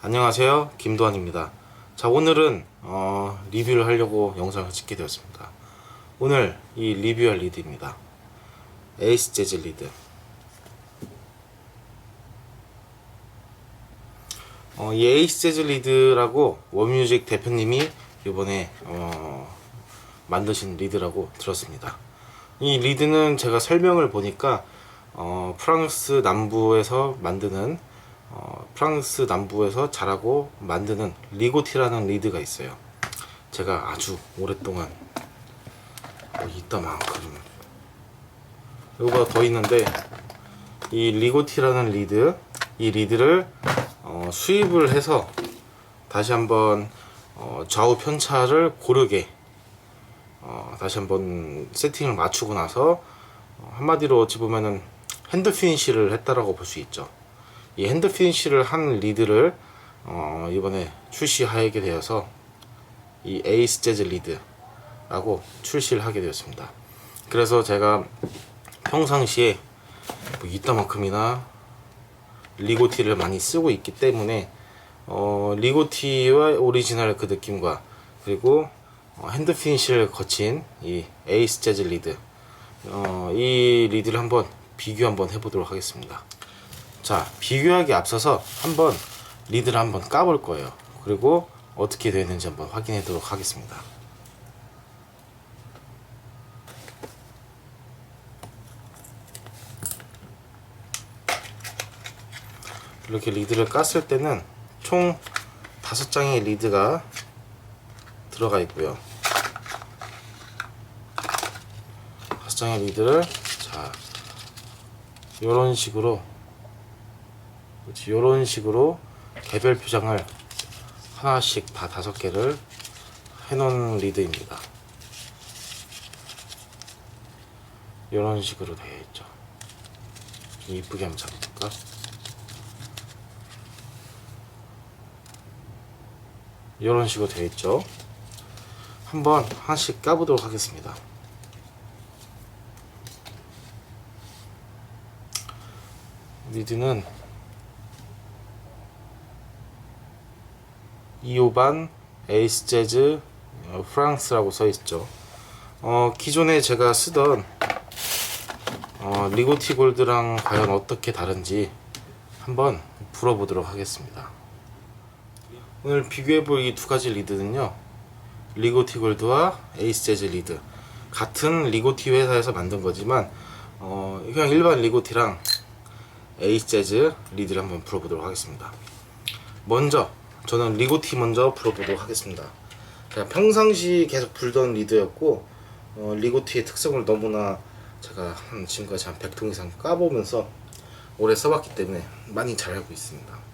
안녕하세요. 김도환입니다. 자 오늘은 어, 리뷰를 하려고 영상을 찍게 되었습니다. 오늘 이 리뷰할 리드입니다. 에이스 재즈 리드. 어, 이 에이스 재즈 리드라고 워뮤직 대표님이 이번에 어, 만드신 리드라고 들었습니다. 이 리드는 제가 설명을 보니까 어, 프랑스 남부에서 만드는 어, 프랑스 남부에서 자라고 만드는 리고티라는 리드가 있어요. 제가 아주 오랫동안 뭐 이따만큼 요거가 더 있는데 이 리고티라는 리드 이 리드를 어, 수입을 해서 다시 한번 어, 좌우 편차를 고르게 어, 다시 한번 세팅을 맞추고 나서 어, 한마디로 어찌 보면은 핸드 피니시를 했다라고 볼 수 있죠. 이 핸드 피니시를 한 리드를 어, 이번에 출시하게 되어서 이 에이스 재즈 리드라고 출시를 하게 되었습니다. 그래서 제가 평상시에 뭐 이따만큼이나 리고티를 많이 쓰고 있기 때문에 어, 리고티와 오리지널 그 느낌과 그리고 어, 핸드 피니시를 거친 이 에이스 재즈 리드 어, 이 리드를 한번 비교 한번 해보도록 하겠습니다. 자 비교하기 앞서서 한번 리드를 한번 까볼 거예요. 그리고 어떻게 되는지 한번 확인하도록 하겠습니다. 이렇게 리드를 깠을 때는 총 다섯 장의 리드가 들어가 있고요. 다섯 장의 리드를 자 이런 식으로 그렇지 이런 식으로 개별 표장을 하나씩 다 다섯 개를 해놓은 리드입니다. 이런 식으로 되어 있죠. 좀 이쁘게 한번 잡아볼까? 이런 식으로 되어 있죠. 한번 하나씩 까보도록 하겠습니다. 리드는 2호반 에이스 재즈 어, 프랑스라고 써 있죠. 어, 기존에 제가 쓰던 어, 리고티 골드랑 과연 어떻게 다른지 한번 불어보도록 하겠습니다. 오늘 비교해볼 이 두 가지 리드는요. 리고티 골드와 에이스 재즈 리드 같은 리고티 회사에서 만든 거지만 어, 그냥 일반 리고티랑 에이스 재즈 리드를 한번 불어보도록 하겠습니다. 먼저 저는 리고티 먼저 불어보도록 하겠습니다. 제가 평상시 계속 불던 리드였고 어, 리고티의 특성을 너무나 제가 한 지금까지 한 100통 이상 까보면서 오래 써봤기 때문에 많이 잘 알고 있습니다.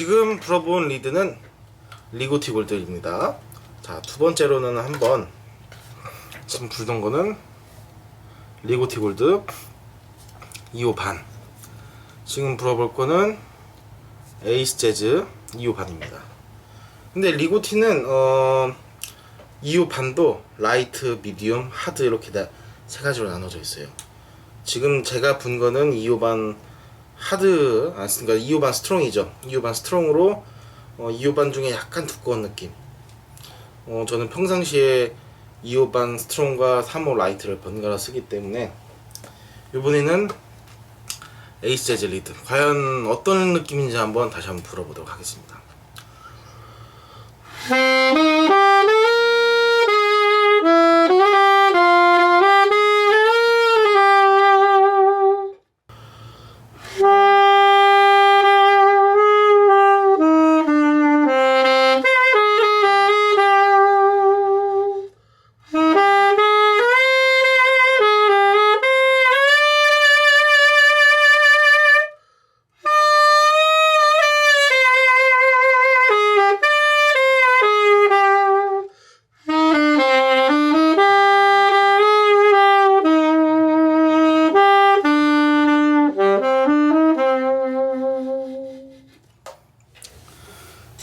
지금 불어본 리드는 리고티 골드입니다. 자, 두 번째로는 한번 지금 불던 거는 리고티 골드 2호 반. 지금 불어볼 거는 에이스 재즈 2호 반입니다. 근데 리고티는 어 2호 반도 라이트, 미디움, 하드 이렇게 다 세 가지로 나눠져 있어요. 지금 제가 분 거는 2호 반 하드 아 그러니까 2호 반 스트롱이죠. 2호 반 스트롱으로 어, 2호 반 중에 약간 두꺼운 느낌. 어, 저는 평상시에 2호 반 스트롱과 3호 라이트를 번갈아 쓰기 때문에 이번에는 에이스 재즈 리드 과연 어떤 느낌인지 한번 다시 한번 불어보도록 하겠습니다.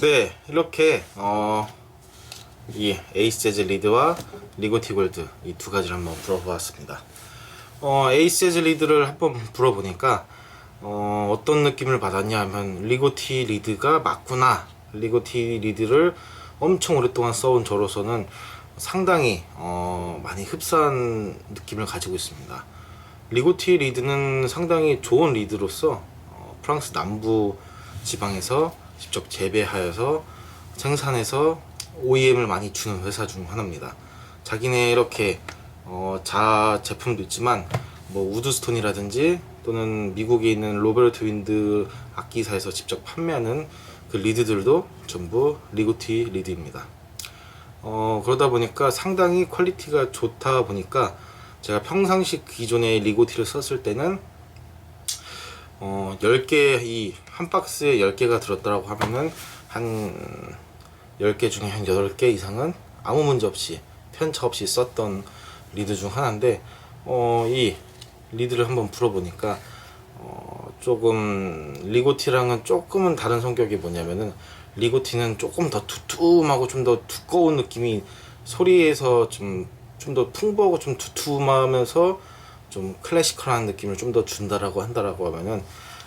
네, 이렇게 어, 이 에이스 재즈 리드와 리고티 골드 이 두 가지를 한번 불어보았습니다. 어, 에이스 재즈 리드를 한번 불어보니까 어, 어떤 느낌을 받았냐 하면 리고티 리드가 맞구나. 리고티 리드를 엄청 오랫동안 써온 저로서는 상당히 어, 많이 흡사한 느낌을 가지고 있습니다. 리고티 리드는 상당히 좋은 리드로서 어, 프랑스 남부 지방에서 직접 재배하여서 생산해서 OEM을 많이 주는 회사 중 하나입니다. 자기네 이렇게 어, 자 제품도 있지만 뭐 우드스톤이라든지 또는 미국에 있는 로베르트 윈드 악기사에서 직접 판매하는 그 리드들도 전부 리고티 리드입니다. 어, 그러다 보니까 상당히 퀄리티가 좋다 보니까 제가 평상시 기존의 리고티를 썼을 때는 어, 10개, 이 한 박스에 10개가 들었다라고 하면은 한 10개 중에 한 8개 이상은 아무 문제 없이 편차 없이 썼던 리드 중 하나인데 어, 이 리드를 한번 불어보니까 어, 조금 리고티랑은 조금은 다른 성격이 뭐냐면은 리고티는 조금 더 두툼하고 좀 더 두꺼운 느낌이 소리에서 좀 좀 더 풍부하고 좀 두툼하면서 좀 클래시컬한 느낌을 좀 더 준다라고 한다라고 하면은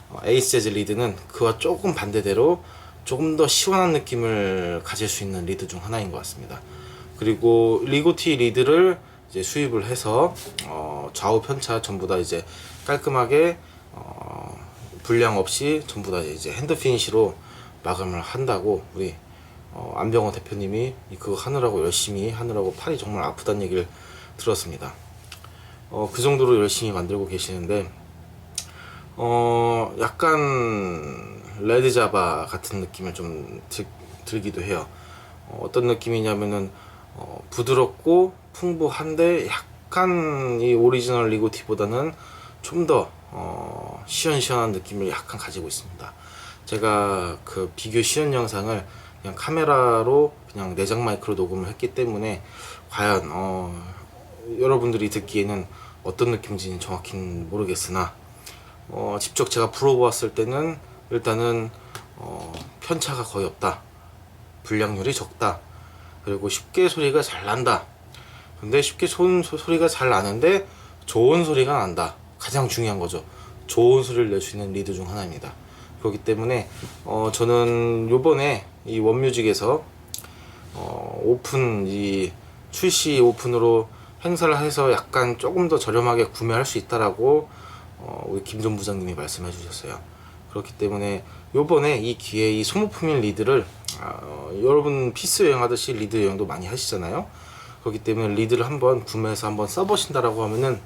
어, 에이스 재즈 리드는 그와 조금 반대대로 조금 더 시원한 느낌을 가질 수 있는 리드 중 하나인 것 같습니다. 그리고 리고티 리드를 이제 수입을 해서 어, 좌우 편차 전부 다 이제 깔끔하게 어, 불량 없이 전부 다 이제 핸드 피니시로 마감을 한다고 우리 어, 안병호 대표님이 이 그거 하느라고 열심히 하느라고 팔이 정말 아프다는 얘기를 들었습니다. 어, 그 정도로 열심히 만들고 계시는데 어, 약간 레드자바 같은 느낌을 좀 들, 들기도 해요. 어, 어떤 느낌이냐면은 어, 부드럽고 풍부한데 약간 이 오리지널 리고티보다는 좀더 어, 시원시원한 느낌을 약간 가지고 있습니다. 제가 그 비교 시연 영상을 그냥 카메라로 그냥 내장 마이크로 녹음을 했기 때문에 과연 어, 여러분들이 듣기에는 어떤 느낌인지는 정확히는 모르겠으나 어, 직접 제가 불어보았을 때는 일단은 어, 편차가 거의 없다. 불량률이 적다. 그리고 쉽게 소리가 잘 난다. 근데 쉽게 손, 소, 소리가 잘 나는데 좋은 소리가 난다. 가장 중요한 거죠. 좋은 소리를 낼 수 있는 리드 중 하나입니다. 그렇기 때문에 어, 저는 요번에 이 원뮤직에서 어, 오픈 이 출시 오픈으로 행사를 해서 약간 조금 더 저렴하게 구매할 수 있다라고 어, 우리 김전 부장님이 말씀해 주셨어요. 그렇기 때문에 요번에 이 기회에 이 소모품인 리드를 아, 어, 여러분 피스 여행 하듯이 리드 여행도 많이 하시잖아요. 그렇기 때문에 리드를 한번 구매해서 한번 써보신다라고 하면은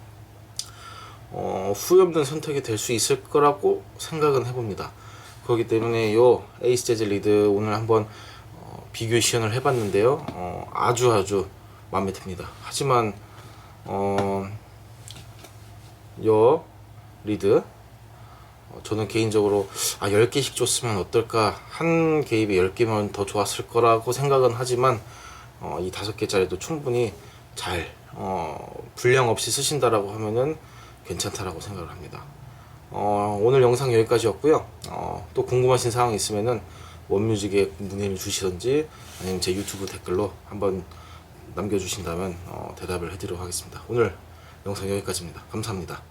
어, 후회 없는 선택이 될 수 있을 거라고 생각은 해봅니다. 그렇기 때문에 요 에이스 재즈 리드 오늘 한번 어, 비교 시연을 해봤는데요. 어, 아주 아주 마음에 듭니다. 하지만 어, 요 리드 어, 저는 개인적으로 아 10개씩 줬으면 어떨까 한 개입에 10개면 더 좋았을 거라고 생각은 하지만 어, 이 5개짜리도 충분히 잘 어, 불량 없이 쓰신다라고 하면은 괜찮다라고 생각을 합니다. 어, 오늘 영상 여기까지였고요. 어, 또 궁금하신 사항 있으면은 원뮤직에 문의를 주시던지 아니면 제 유튜브 댓글로 한번 남겨주신다면 어, 대답을 해드리도록 하겠습니다. 오늘 영상 여기까지입니다. 감사합니다.